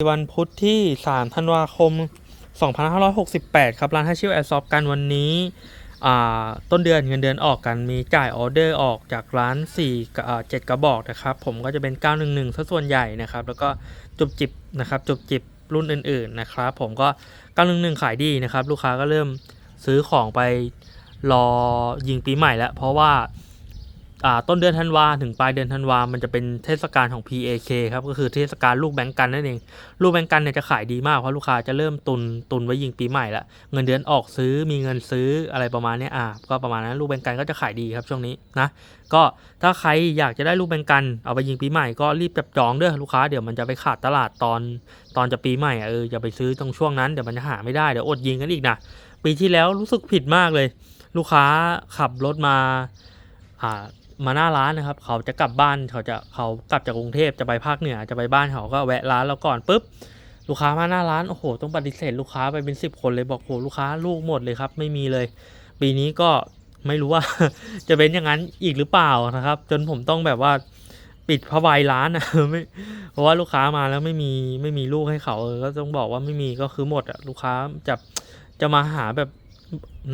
วันพุธที่ 3 ธันวาคม 2568 ครับร้านฮัชชิวแอร์ซอฟกันวันนี้อ่าต้นเดือนเงินเดือนออกกันมีจ่ายออเดอร์ออกจากร้าน4กับอ่า7กระบอกนะครับ ผมก็จะเป็น 911ซะส่วนใหญ่นะครับ แล้วก็จุบจิบนะครับจุบจิบรุ่นอื่น ๆ นะครับ ผมก็ 911 ขายดีนะครับ ลูกค้าก็เริ่มซื้อของไปรอยิงปีใหม่แล้ว เพราะว่า ต้นเดือนธันวาถึงปลายเดือนธันวา มันจะเป็นเทศกาลของ PAK ครับ ก็คือเทศกาลลูกแบงก์กันนั่นเอง ลูกแบงก์กันเนี่ยจะขายดีมาก เพราะลูกค้าจะเริ่มตุนตุนไว้ยิงปีใหม่ละ เงินเดือนออกซื้อ มีเงินซื้ออะไรประมาณนี้อ่าก็ประมาณนั้น ลูกแบงก์กันก็จะขายดีครับช่วงนี้นะ ก็ถ้าใครอยากจะได้ลูกแบงก์กัน เอาไปยิงปีใหม่ก็รีบจับจองเด้อลูกค้า เดี๋ยวมันจะไปขาดตลาดตอนตอนจะปีใหม่อะเอออย่าไปซื้อตรงช่วงนั้น เดี๋ยวมันจะหาไม่ได้ เดี๋ยวอดยิงกันอีกนะ ปีที่แล้วรู้สึกผิดมากเลย ลูกค้าขับรถมาอ่า มาหน้าร้านนะครับ เขาจะกลับบ้านเขาจะเขากลับจากกรุงเทพจะไปภาคเหนือจะไปบ้านเขาก็แวะร้านเราก่อนปุ๊บลูกค้ามาหน้าร้านโอ้โหต้องปฏิเสธลูกค้าไปเป็นสิบคนเลยบอกโหลูกค้าลูกหมดเลยครับ ไม่มีเลย ปีนี้ก็ไม่รู้ว่า จะเป็นอย่างนั้นอีกหรือเปล่านะครับ จนผมต้องแบบว่าปิดพะวายร้านนะไม่เพราะว่าลูกค้ามาแล้วไม่มีไม่มีลูกให้เขาเออก็ต้องบอกว่าไม่มีก็คือหมดอะลูกค้าจะจะมาหาแบบ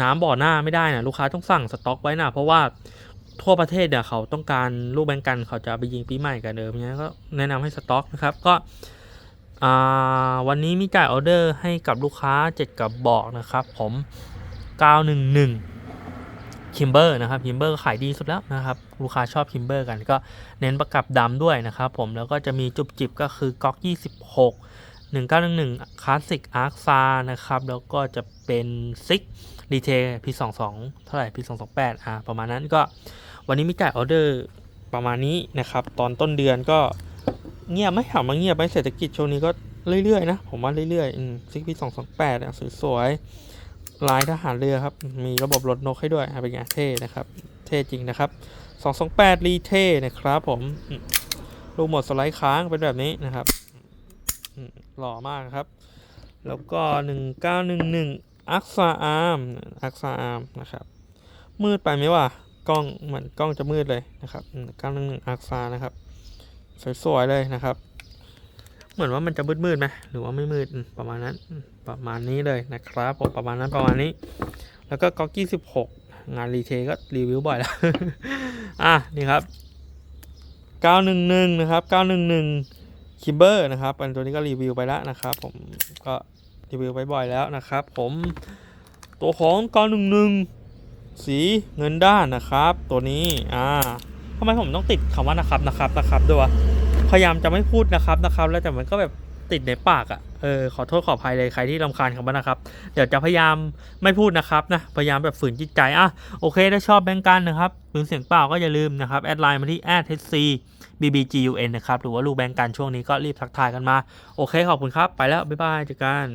น้ำบ่อหน้าไม่ได้นะลูกค้าต้องสั่งสต็อกไว้นะเพราะว่า ทั่วประเทศเนี่ยเขาต้องการลูกแบงกันเขาจะไปยิงปีใหม่กันเดิมเนี้ยก็แนะนำให้สต็อกนะครับก็วันนี้มีจ่ายออเดอร์ให้กับลูกค้า 7 กับบอกนะครับผม 911คิมเบอร์นะครับคิมเบอร์ขายดีสุดแล้วนะครับ ลูกค้าชอบคิมเบอร์กันก็เน้นประกับดำด้วยนะครับผมแล้วก็จะมีจุบจิบก็คือก๊อก 26 1911คลาสสิกอาร์คซานะครับ แล้วก็จะเป็นซิกดีเทพี22 เท่าไหร่พี228 อ่า ประมาณนั้นก็วันนี้มีจ่ายออเดอร์ประมาณนี้นะครับ ตอนต้นเดือนก็เงียบไหมถามมาเงียบไหมเศรษฐกิจช่วงนี้ก็เรื่อยๆนะ ผมว่าเรื่อยๆซิกพี228อะสวยๆลายทหารเรือครับ มีระบบรถนกให้ด้วยเป็นไงเท่นะครับ เท่จริงนะครับ 228รีเท่นะครับผมลูกหมดสไลด์ค้างเป็นแบบนี้นะครับ หล่อมากครับ แล้วก็ 1911อักษาอาร์มอักษาอาร์มนะครับ มืดไปไหมวะกล้องเหมือนกล้องจะมืดเลยนะครับ911อักษานะครับ สวยๆเลยนะครับ เหมือนว่ามันจะมืดๆไหมหรือว่าไม่มืดประมาณนั้นประมาณนี้เลยนะครับผมประมาณนั้นประมาณนี้ แล้วก็ก๊อกกี้16งานรีเทก็รีวิวบ่อยแล้ว อะนี่ครับ 911 นะครับ 911 คิเบอร์นะครับอันตัวนี้ก็รีวิวไปแล้วนะครับผมก็รีวิวไปบ่อยแล้วนะครับ ผมตัวของก้อนหนึ่งสีเงินด้านนะครับ ตัวนี้อ่าทำไมผมต้องติดคำว่านะครับนะครับนะครับด้วยวะพยายามจะไม่พูดนะครับนะครับ แล้วแต่มันก็แบบ ติดในปากอะ่ะเออขอโทษขออภัยเลยใครที่รำคาญคำว่านะครับ เดี๋ยวจะพยายามไม่พูดนะครับนะพยายามแบบฝืนจิตใจอะโอเคถ้าชอบแบงก์กันนะครับหรือเสียงเปล่าก็อย่าลืมนะครับแอดไลน์มาที่ @hc bbgun นะครับหรือว่าลูกแบงก์กันช่วงนี้ก็รีบทักทายกันมา โอเคขอบคุณครับ ไปแล้วบ๊ายบายเจอกัน